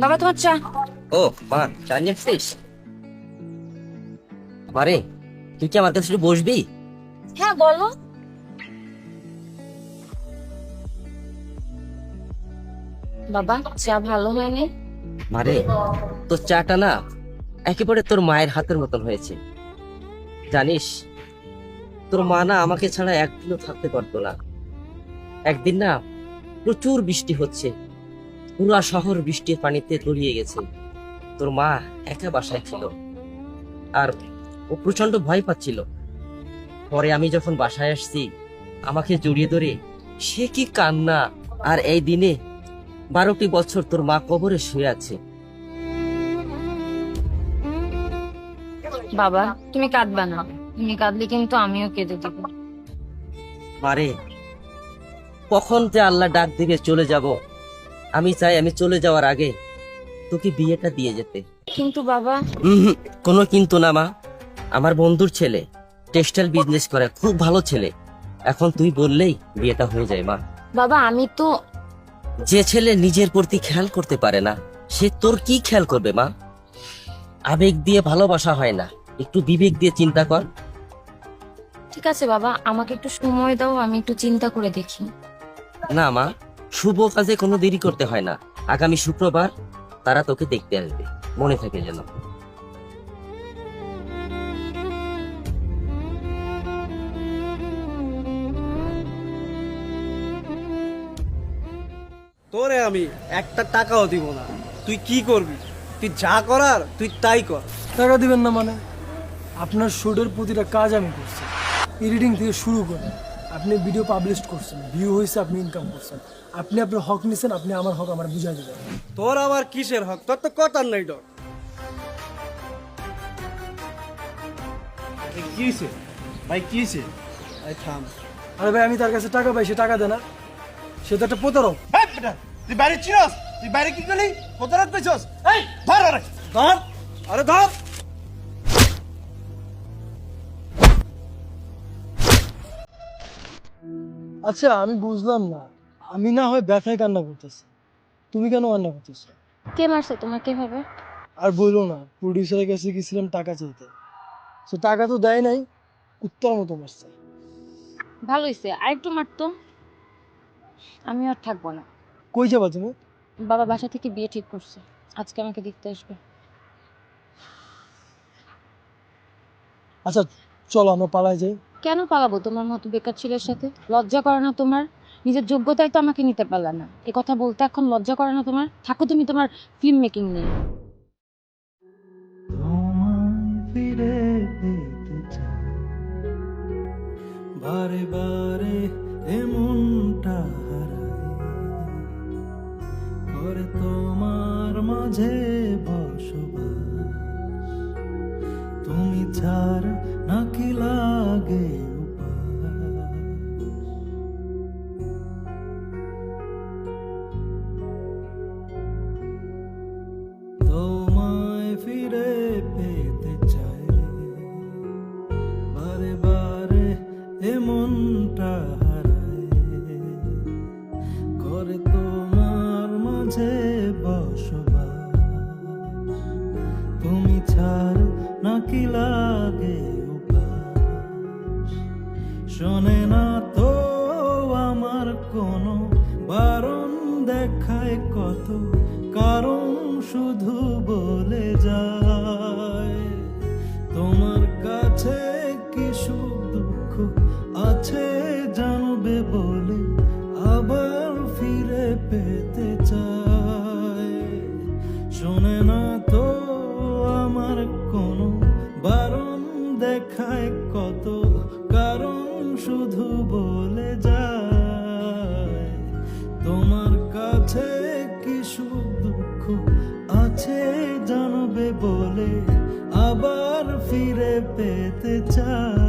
বাবা তোমার চা। ও মা চা নিয়ে আসছিস মারে তুই কি আমার কাছে একটু বসবি? হ্যাঁ বলো। বাবা চা ভালো হয়নি? মারে তোর চাটা না একেবারে তোর মায়ের হাতের মতন হয়েছে। জানিস, তোর মা না আমাকে ছাড়া একদিনও থাকতে পারতো না। একদিন না প্রচুর বৃষ্টি হচ্ছে, পুরা শহর বৃষ্টির পানিতে তলিয়ে গেছে। তোর মা একা বাসায় ছিল আর ও প্রচণ্ড ভয় পাচ্ছিল। পরে আমি যখন বাসায় আসছি, আমাকে জড়িয়ে ধরে, সে কি কান্না? আর এই দিনে বারোটি বছর তোর মা কবরে শুয়ে আছে। বাবা তুমি কাঁদবা না। তুমি কাঁদলে কিন্তু আমিও কেঁদে দিব। মারে কখন যে আল্লাহ ডাক দিকে চলে যাব? আমি চাই আমি চলে যাওয়ার আগে তোকে বিয়েটা দিয়ে যেতে। কিন্তু বাবা। কোনো কিন্তু না মা। আমার বন্ধুর ছেলে টেক্সটাইল বিজনেস করে খুব ভালো ছেলে। এখন তুই বললেই বিয়েটা হয়ে যায় মা। বাবা আমি তো যে ছেলে নিজের প্রতি খেয়াল করতে পারে না সে তোর কি খেয়াল করবে মা? আবেগ দিয়ে ভালোবাসা হয় না। একটু বিবেক দিয়ে চিন্তা কর। ঠিক আছে বাবা আমাকে একটু সময় দাও আমি একটু চিন্তা করে দেখি। না মা শুভ কাজে কোনো দেরি করতে হয় না। আগামী শুক্রবার তারা তোকে দেখতে আসবে। মনে থাকে যেন। তোরে আমি একটা টাকাও দিব না। তুই কি করবি? তুই যা করার তুই তাই কর। টাকা দিবেন না মানে? আপনার শুটের প্রতিটা কাজ আমি করছি। এডিটিং থেকে শুরু করে আপনি ভিডিও পাবলিশ করছেন ভিউ হয়েছে আপনি ইনকাম করছেন। আপনি আপনার হক নিছেন আপনি আমার হক আমার বুঝাই দেবেন। তোর আবার কিসের হক? তোর তো কথার নাই ডর কি হয়েছে ভাই কি হয়েছে এই থাম। আরে ভাই আমি তার কাছে টাকা পাই সে টাকা দেয় না। সে তো একটা প্রতারক। বেটা তুই বাইরে চিনস? তুই বাইরে কি করলি? কত রাত পেছস এই ধর আরে ধর। আরে ধর। আচ্ছা আমি বুঝলাম না। আমি না হয় ব্যথায় কান্না করতেছি। তুমি কেন কান্না করতেছো? কে মারছে তোমাকে ভাবে আর বলল না প্রডিউসারের কাছে গেছিলাম টাকা চাইতে। সে টাকা তো দেয় নাই উত্তর মতো মারছে। ভালো হয়েছে আরেকটু মারতো। আমি আর থাকব না। কই যাবা তুমি? বাবা বাসা থেকে বিয়ে ঠিক করছে। আজকে আমাকে দেখতে আসবে। আচ্ছা চলো আমরা পালাই যাই। কেন পালাবো? তোমার মতো বেকার ছেলের সাথে? লজ্জা করে না তোমার? নিজের যোগ্যতায় তো আমাকে নিতে পারলে না। এ কথা বলতে এখন লজ্জা করে না তোমার? থাকো তুমি তোমার ফিল্ম মেকিং নিয়ে। বারে বারে এমনটা করে তোমার মাঝে বসবাস। তুমি ছাড় মাঝে বসবাস তুমি ছাড় নাকি লাগে শোনে না তো আমার কোনো বারণ দেখায় কত, কারণ শুধু বলে যায়। তোমার কাছে কি দুঃখ আছে জানবে বলে আবার ফিরে পেতে চায়। শোনে না তো আমার কোনো বারণ দেখায় কত কারণ শুধু বলে যায়। তোমার কাছে কি দুঃখ আছে জানবে বলে আবার ফিরে পেতে চায়।